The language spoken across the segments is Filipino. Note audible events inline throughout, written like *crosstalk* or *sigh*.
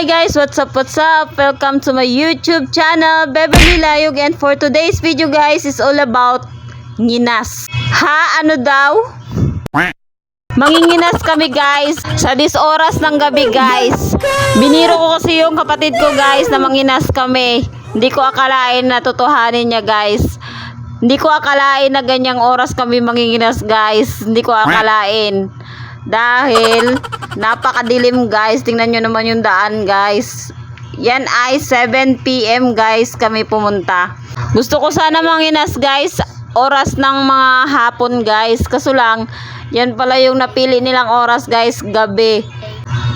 Hi guys, what's up, what's up? Welcome to my YouTube channel, Beverly Layog and for today's video guys is all about nginas. Ha? Ano daw? Manginginas kami guys sa dis oras ng gabi guys. Biniro ko kasi yung kapatid ko guys na manginas kami. Hindi ko akalain na totohanin niya guys. Hindi ko akalain na ganyang oras kami manginginas guys. Hindi ko akalain. Dahil napakadilim guys. Tingnan nyo naman yung daan guys. Yan ay 7pm guys kami pumunta. Gusto ko sana manginas guys. Oras ng mga hapon guys. Kaso lang, yan pala yung napili nilang oras guys, gabi.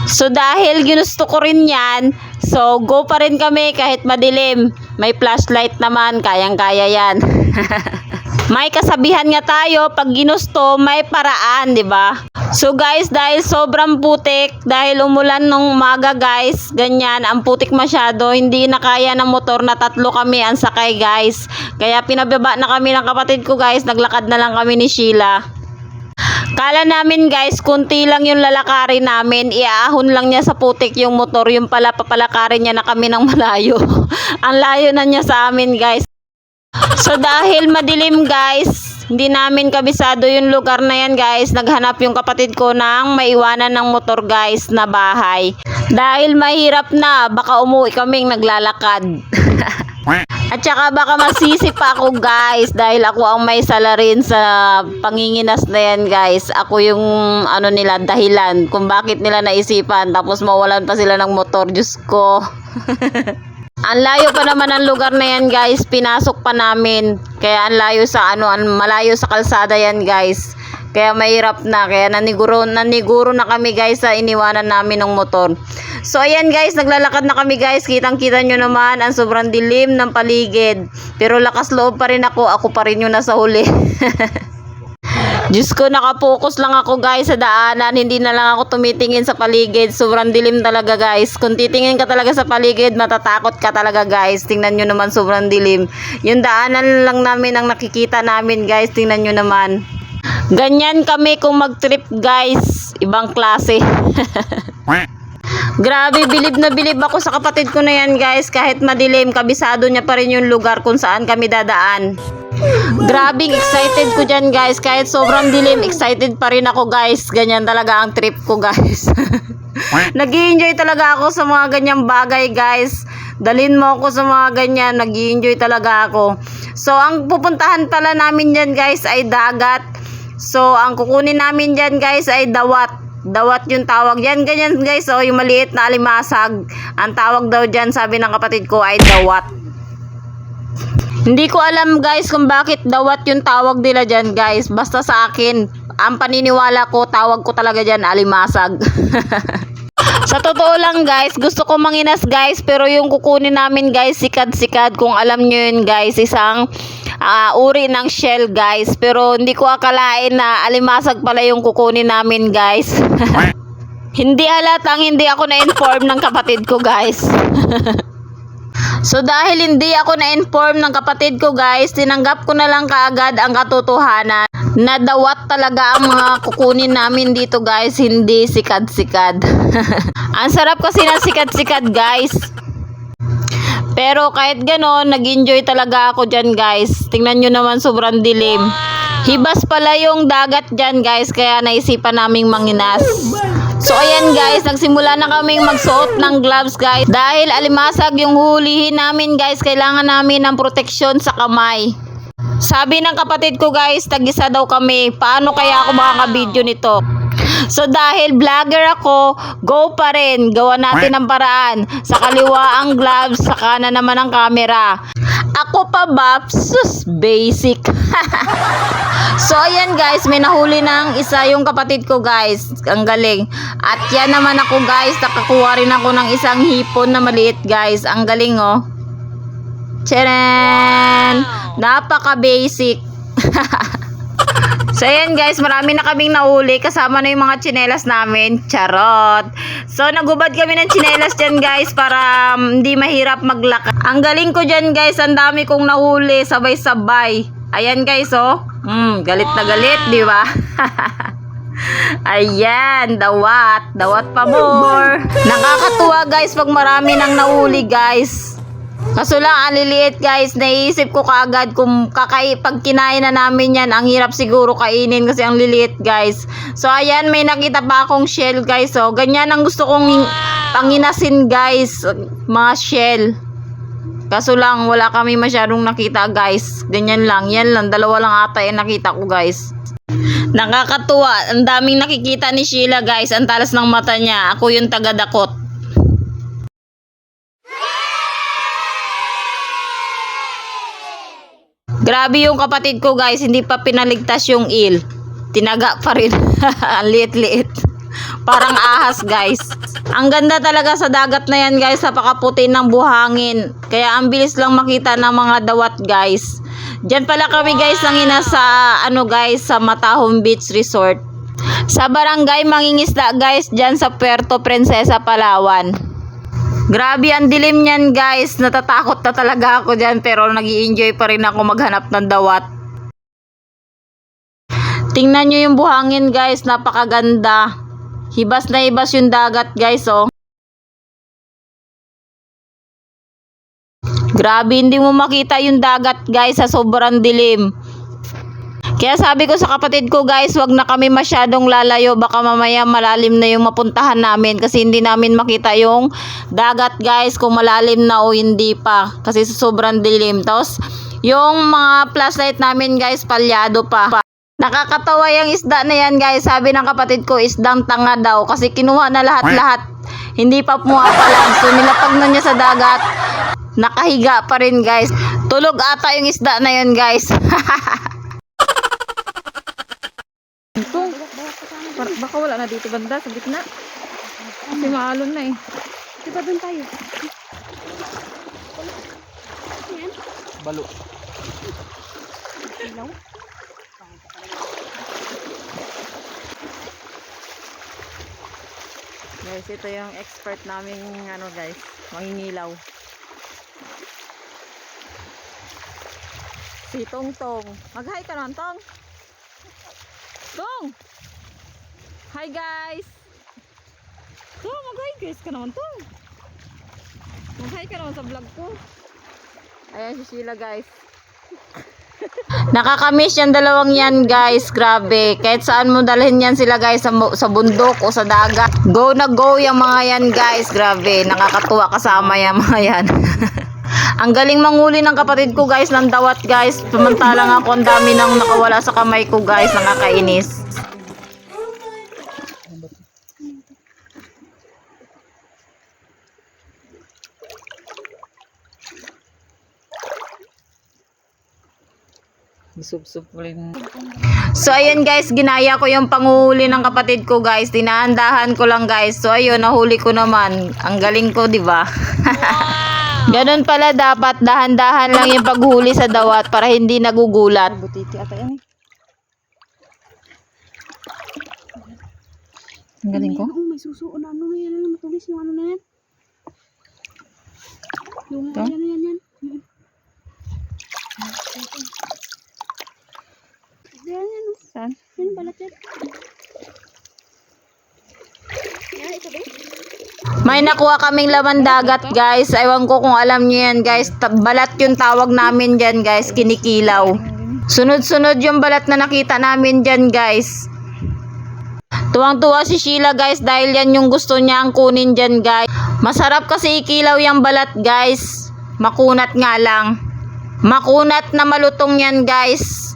So dahil ginusto ko rin yan, so go pa rin kami kahit madilim. May flashlight naman, kayang-kaya yan. *laughs* may kasabihan nga tayo, pag ginusto, may paraan, di ba? So guys, dahil sobrang putik, dahil umulan nung umaga guys, ganyan, ang putik masyado, hindi na kaya ng motor na tatlo kami ang sakay guys. Kaya pinababa na kami ng kapatid ko guys, naglakad na lang kami ni Sheila. Kala namin guys, kunti lang yung lalakarin namin. Iaahon lang niya sa putik yung motor. Yung pala papalakarin niya na kami ng malayo. *laughs* Ang layo na niya sa amin guys. So dahil madilim guys, hindi namin kabisado yung lugar na yan guys. Naghanap yung kapatid ko ng maiwanan ng motor guys na bahay. Dahil mahirap na, baka umuwi kaming naglalakad. *laughs* At saka baka masisi pa ako guys dahil ako ang may salarin sa panginginas na yan guys. Ako yung ano nila dahilan kung bakit nila naisipan tapos mawalan pa sila ng motor. Diyos ko. *laughs* ang layo pa naman ang lugar na yan guys. Pinasok pa namin. Kaya ang layo sa ano, ang malayo sa kalsada yan guys. Kaya mahirap na. Kaya naniguro, naniguro na kami guys sa iniwanan namin ng motor. So ayan guys, naglalakad na kami guys. Kitang-kita nyo naman ang sobrang dilim ng paligid. Pero lakas loob pa rin ako. Ako pa rin yung nasa huli. *laughs* Diyos ko, nakapokus lang ako guys sa daanan. Hindi na lang ako tumitingin sa paligid. Sobrang dilim talaga guys. Kung titingin ka talaga sa paligid, matatakot ka talaga guys. Tingnan nyo naman, sobrang dilim. Yung daanan lang namin ang nakikita namin guys. Tingnan nyo naman. Ganyan kami kung mag-trip guys. Ibang klase. *laughs* Grabe, bilib na bilib ako sa kapatid ko na yan guys. Kahit madilim, kabisado niya pa rin yung lugar kung saan kami dadaan. Grabe, excited ko dyan guys. Kahit sobrang dilim, excited pa rin ako guys. Ganyan talaga ang trip ko guys. *laughs* nag enjoy talaga ako sa mga ganyang bagay guys. Dalin mo ako sa mga ganyan, nag enjoy talaga ako. So, ang pupuntahan pala namin dyan guys ay dagat. So, ang kukunin namin dyan guys ay dawat. Dawat yung tawag yan. Ganyan guys, oh, yung maliit na alimasag. Ang tawag daw dyan, sabi ng kapatid ko, ay dawat. Hindi ko alam guys kung bakit dawat yung tawag nila dyan guys. Basta sa akin, ang paniniwala ko, tawag ko talaga dyan, alimasag. *laughs* Sa totoo lang guys, gusto ko manginas guys, pero yung kukunin namin guys, sikad-sikad. Kung alam nyo yun guys, isang ah, uri ng shell guys. Pero hindi ko akalain na alimasag pala yung kukunin namin guys. *laughs* hindi halatang hindi ako na-inform ng kapatid ko guys. *laughs* So dahil hindi ako na-inform ng kapatid ko guys, tinanggap ko na lang kaagad ang katotohanan na dawat talaga ang mga kukunin namin dito guys, hindi sikad-sikad. *laughs* ang sarap kasi ng sikad-sikad guys. Pero kahit ganon, nag-enjoy talaga ako dyan guys. Tingnan nyo naman sobrang dilim. Hibas pala yung dagat dyan guys, kaya naisipan naming manginas. So ayan guys, nagsimula na kaming magsuot ng gloves guys. Dahil alimasag yung hulihin namin guys, kailangan namin ng proteksyon sa kamay. Sabi ng kapatid ko guys, tagisa daw kami. Paano kaya ako makaka-video nito? So dahil vlogger ako, go pa rin. Gawa natin ng paraan. Sa kaliwa ang gloves, sa kanan naman ang camera. Ako pa ba? Sus, basic. *laughs* so ayan guys, may nahuli ng isa yung kapatid ko guys. Ang galing. At yan naman ako guys, nakakuha rin ako ng isang hipon na maliit guys. Ang galing oh. Tcharan! Napaka-basic. *laughs* so, ayan guys, marami na kaming nahuli. Kasama na yung mga tsinelas namin. Charot! So, nagubad kami ng tsinelas dyan guys para um, hindi mahirap maglakad. Ang galing ko dyan guys, ang dami kong nahuli. Sabay-sabay. Ayan guys, oh. Mm, galit na galit, di ba? *laughs* Ayan, dawat. Dawat pa more. Nakakatuwa guys pag marami nang nahuli guys. Kaso lang, ang liliit guys, naisip ko kaagad kung kakai, pag kinain na namin yan, ang hirap siguro kainin kasi ang liliit guys. So ayan, may nakita pa akong shell guys. So ganyan ang gusto kong panginasin guys, mga shell. Kaso lang, wala kami masyadong nakita guys. Ganyan lang, yan lang, dalawa lang ata yung nakita ko guys. Nakakatuwa, ang daming nakikita ni Sheila guys, ang talas ng mata niya. Ako yung taga-dakot. Grabe yung kapatid ko guys, hindi pa pinaligtas yung il. Tinaga pa rin. *laughs* Liit-liit. Parang ahas guys. Ang ganda talaga sa dagat na yan guys, napakaputi ng buhangin. Kaya ang bilis lang makita ng mga dawat guys. Diyan pala kami guys nangina sa ano guys sa Matahong Beach Resort. Sa barangay Mangingisda guys diyan sa Puerto Princesa, Palawan. Grabe ang dilim niyan guys. Natatakot na talaga ako diyan pero nag enjoy pa rin ako maghanap ng dawat. Tingnan nyo yung buhangin guys. Napakaganda. Hibas na hibas yung dagat guys oh. Grabe hindi mo makita yung dagat guys sa sobrang dilim. Kaya sabi ko sa kapatid ko guys, wag na kami masyadong lalayo baka mamaya malalim na yung mapuntahan namin kasi hindi namin makita yung dagat guys kung malalim na o hindi pa kasi sobrang dilim. Tapos yung mga flashlight namin guys palyado pa. Nakakatawa yung isda na yan guys. Sabi ng kapatid ko isdang tanga daw kasi kinuha na lahat-lahat. Hindi pa pumapalag. So nilapag na niya sa dagat. Nakahiga pa rin guys. Tulog ata yung isda na yun guys. *laughs* Ito. Par- baka wala na dito banda sa gitna. Kasi maalon na eh. Diba doon tayo? Balo. Ilaw? Guys, ito yung expert naming ano guys, mangingilaw. Si Tong Tong. Mag-hi ka naman, Tong. Tong! Hi guys! Tong, mag-hi guys ka naman, Tong. Mag-hi ka naman sa vlog ko. Ayan si Sheila guys. *laughs* Nakakamiss yung dalawang yan guys, grabe. Kahit saan mo dalhin yan sila guys, sa, sa bundok o sa dagat. Go na go yung mga yan guys, grabe. Nakakatuwa kasama yung mga yan. *laughs* ang galing manguli ng kapatid ko guys ng dawat guys. Samantalang ako ang dami nang nakawala sa kamay ko guys, nakakainis. So ayun guys, ginaya ko yung panguhuli ng kapatid ko guys. Tinahandahan ko lang guys. So ayun, nahuli ko naman. Ang galing ko, di ba? *laughs* Ganun pala dapat dahan-dahan lang yung paghuli sa dawat para hindi nagugulat. Butiti ata yan eh. Ang galing ko. Oo, may susuon na ano na yan. ano, Matulis yung ano na yan. Yung Ito? yan, yan, yan. Mm. Yan, yan. oh. Saan? Yan, balat yan. Yan, ito ba? May nakuha kaming laman dagat guys. Ewan ko kung alam nyo yan guys. Balat yung tawag namin dyan guys. Kinikilaw. Sunod-sunod yung balat na nakita namin dyan guys. Tuwang-tuwa si Sheila guys dahil yan yung gusto niya ang kunin dyan guys. Masarap kasi ikilaw yung balat guys. Makunat nga lang. Makunat na malutong yan guys.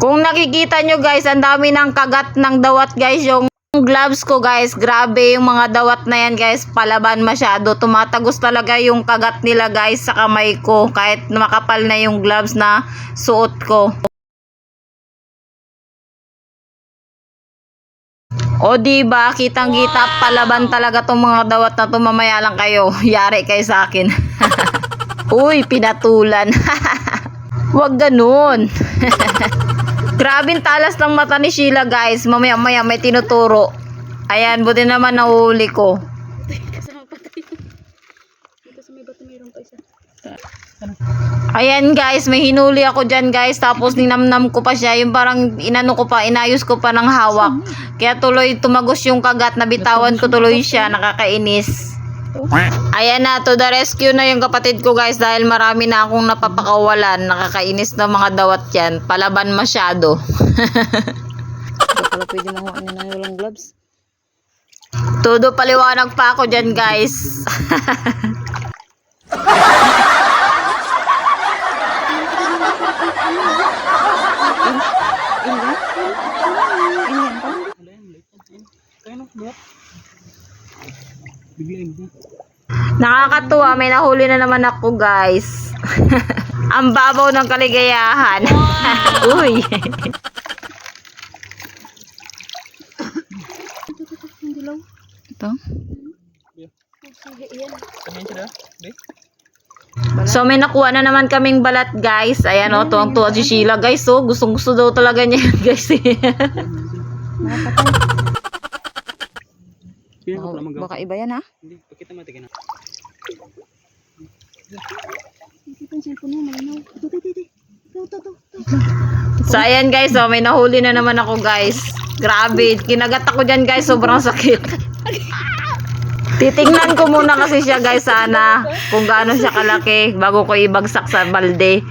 Kung nakikita nyo guys, ang dami ng kagat ng dawat guys yung gloves ko guys. Grabe yung mga dawat na yan guys. Palaban masyado. Tumatagos talaga yung kagat nila guys sa kamay ko. Kahit makapal na yung gloves na suot ko. O di ba kitang-kita palaban talaga tong mga dawat na to lang kayo. *laughs* Yari kayo sa akin. *laughs* Uy, pinatulan. *laughs* Huwag ganun. Grabing talas ng mata ni Sheila guys. Mamaya maya may tinuturo. Ayan, buti naman nahuli ko. Ayan guys, may hinuli ako dyan guys. Tapos ninamnam ko pa siya. Yung parang inano ko pa, inayos ko pa ng hawak. Kaya tuloy tumagos yung kagat. Nabitawan ko tuloy siya. Nakakainis. Ayan na, to the rescue na yung kapatid ko guys. Dahil marami na akong napapakawalan. Nakakainis na mga dawat yan. Palaban masyado. Hindi pala pwede mahuha niya na walang gloves. Todo paliwanag pa ako dyan guys. *laughs* Nakakatuwa, may nahuli na naman ako guys. *laughs* Ang babaw ng kaligayahan. *laughs* Uy. Ito. So may nakuha na naman kaming balat guys. Ayan o, tuwang tuwa si Sheila guys. So gustong gusto daw talaga niya *laughs* guys. Nakapatay. Piyan ko pala magawa. Baka iba yan ha? Hindi, pakita mo tingnan. Ito yung cellphone mo, malinaw. Ito, ito, ito. Ito, ito, ito. so ayan guys, so may nahuli na naman ako guys. Grabe, kinagat ako dyan guys. Sobrang sakit. *laughs* Titingnan ko muna kasi siya guys sana kung gaano siya kalaki bago ko ibagsak sa balde.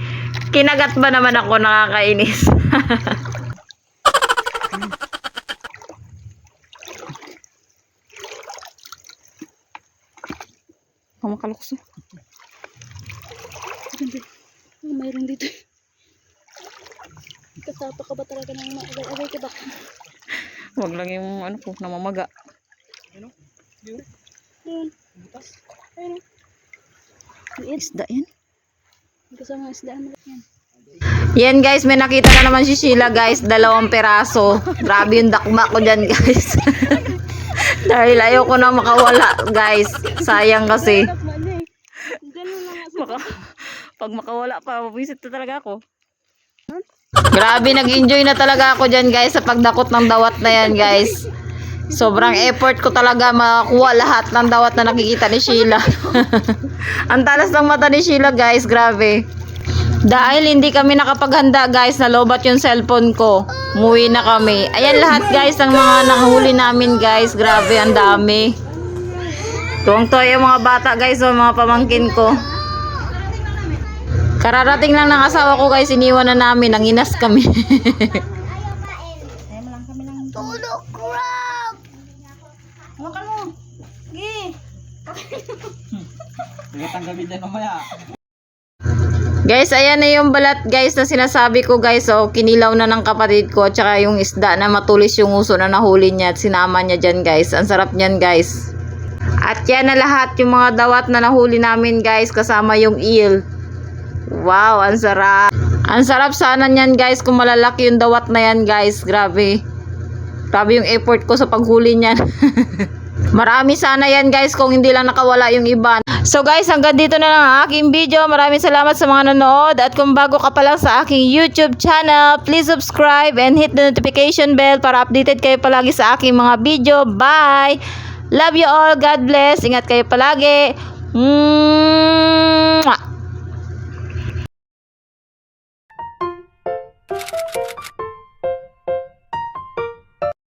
Kinagat ba naman ako nakakainis? *laughs* Kumakalukso. Ganda. Oh, mayroon dito. Kasapa ka ba talaga ng maagay-agay ka ba? Huwag lang yung ano ko, namamaga. Doon. Ayun. Liit. Isda yan. Kasama isdaan mo. Yan. Yan guys, may nakita na naman si Sheila guys, dalawang peraso. Grabe yung dakma ko dyan guys. *laughs* Dahil ayoko na makawala guys. Sayang kasi. Maka, pag makawala pa, mabisit na talaga ako. Grabe, nag-enjoy na talaga ako dyan guys sa pagdakot ng dawat na yan guys. Sobrang effort ko talaga makakuha lahat ng dawat na nakikita ni Sheila. *laughs* Ang talas ng mata ni Sheila guys, grabe. Dahil hindi kami nakapaghanda guys, nalobat yung cellphone ko. Muwi na kami. Ayan lahat guys ng mga nakahuli namin guys. Grabe, ang dami. Tuwang-tuwa yung mga bata guys, o mga pamangkin ko. Kararating lang ng asawa ko guys, iniwan na namin, nanginas kami. Tulog, crab! Hawakan mo. Sige. Tanggalin dyan mamaya. Guys, ayan na yung balat guys na sinasabi ko guys. So, kinilaw na ng kapatid ko. Tsaka yung isda na matulis yung uso na nahuli niya at sinama niya dyan guys. Ang sarap niyan guys. At yan na lahat yung mga dawat na nahuli namin guys kasama yung eel. Wow, ang sarap. Ang sarap sana niyan guys kung malalaki yung dawat na yan guys. Grabe. Grabe yung effort ko sa paghuli niyan. *laughs* Marami sana yan guys kung hindi lang nakawala yung iba. So guys, hanggang dito na lang ang aking video. Maraming salamat sa mga nanood. At kung bago ka pa lang sa aking YouTube channel, please subscribe and hit the notification bell para updated kayo palagi sa aking mga video. Bye! Love you all. God bless. Ingat kayo palagi. Mwah!